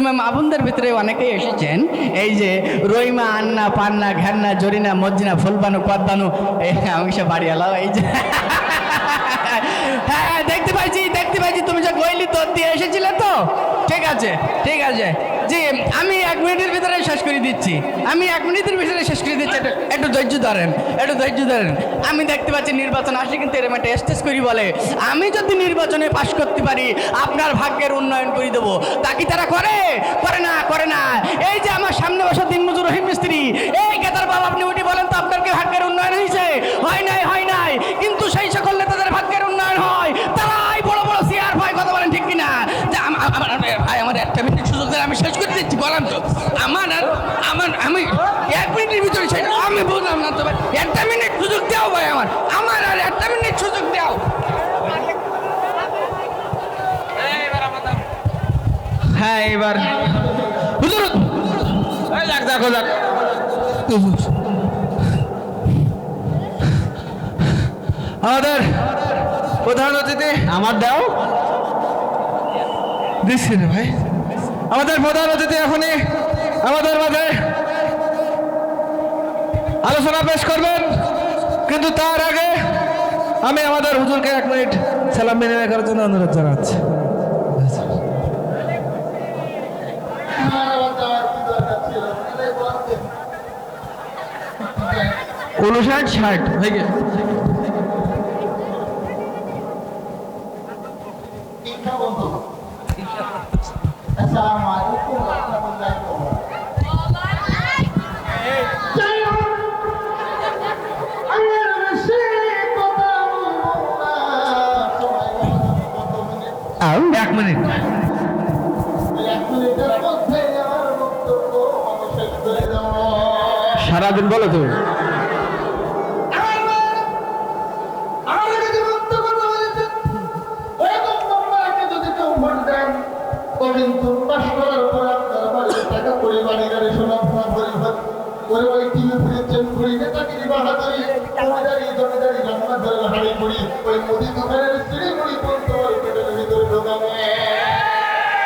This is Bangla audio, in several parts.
মাধ্যমে মা বোনদের ভিতরে অনেকেই এসেছেন। এই যে রইমা আন্না পান্না ঘ্যান্না জরিনা মজ্জিনা ফুলবানু কদ্দানু আমি সে বাড়ি এলাও এই যে হ্যাঁ হ্যাঁ, দেখতে পাইছি দেখতে পাইছি তুমি যে গইলি তোর দিয়ে এসেছিলে তো? ঠিক আছে ঠিক আছে। জি আমি এক মিনিটের ভিতরে শেষ করে দিচ্ছি। আমি এক মিনিটের ভিতরে শেষ করে দিচ্ছি। একটু ধৈর্য ধরেন, একটু ধৈর্য ধরেন। আমি দেখতে পাচ্ছি নির্বাচন আসে কিন্তু এরম একটা স্টেজ করি বলে। আমি যদি নির্বাচনে পাশ করতে পারি, আপনার ভাগ্যের উন্নয়ন করে দেবো। তা কি তারা করে? করে না করে না। এই যে আমার সামনে বসা দিনমজুর রহিম মিস্ত্রি, এই আমার, আমি এক মিনিটের ভিতরে শেষ আমি বললাম না তো ভাই একটা মিনিট সুযোগ দাও ভাই আমার। আমার আর একটা মিনিট সুযোগ দাও। হ্যাঁ এবার। হুজুর যাক দেখো যাক। আমাদের প্রধান অতিথি, আমার দাও। দিচ্ছি ভাই। আমাদের প্রধান অতিথি এখনই আমাদের মাঝে আলোচনা পেশ করবেন, কিন্তু তার আগে আমি আমাদের হুজুরকে এক মিনিট সালাম বিনিময় করার জন্য অনুরোধ জানাচ্ছি। উনষাট, ষাট, হয়ে গেছে। আসসালামু আলাইকুম। করে মিনিট। সারাদিন বলো তো। আমার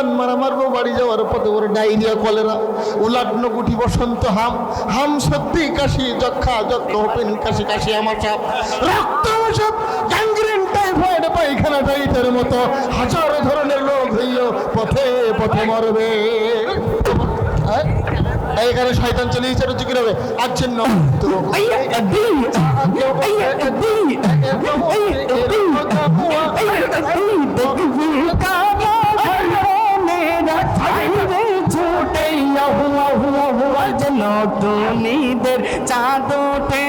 বান মারা বাড়ি যাওয়ার পথে ওর ডায়রিয়া কলেরা উলাটনো গুটি বসন্ত হাম হাম সত্যি কাশি যক্ষা যক্ষ হোপেন কাশি কাশি আমার সাপ রক্ত সব টাইফয়েড পায়খানা টাইটের মতো হাজারো ধরনের রোগ হইল পথে পথে মরবে হ্যাঁ? এইখানে শয়তান চলে গেছে রুচি কি হবে আর জন্য নতুনীদের চাঁদ ওঠে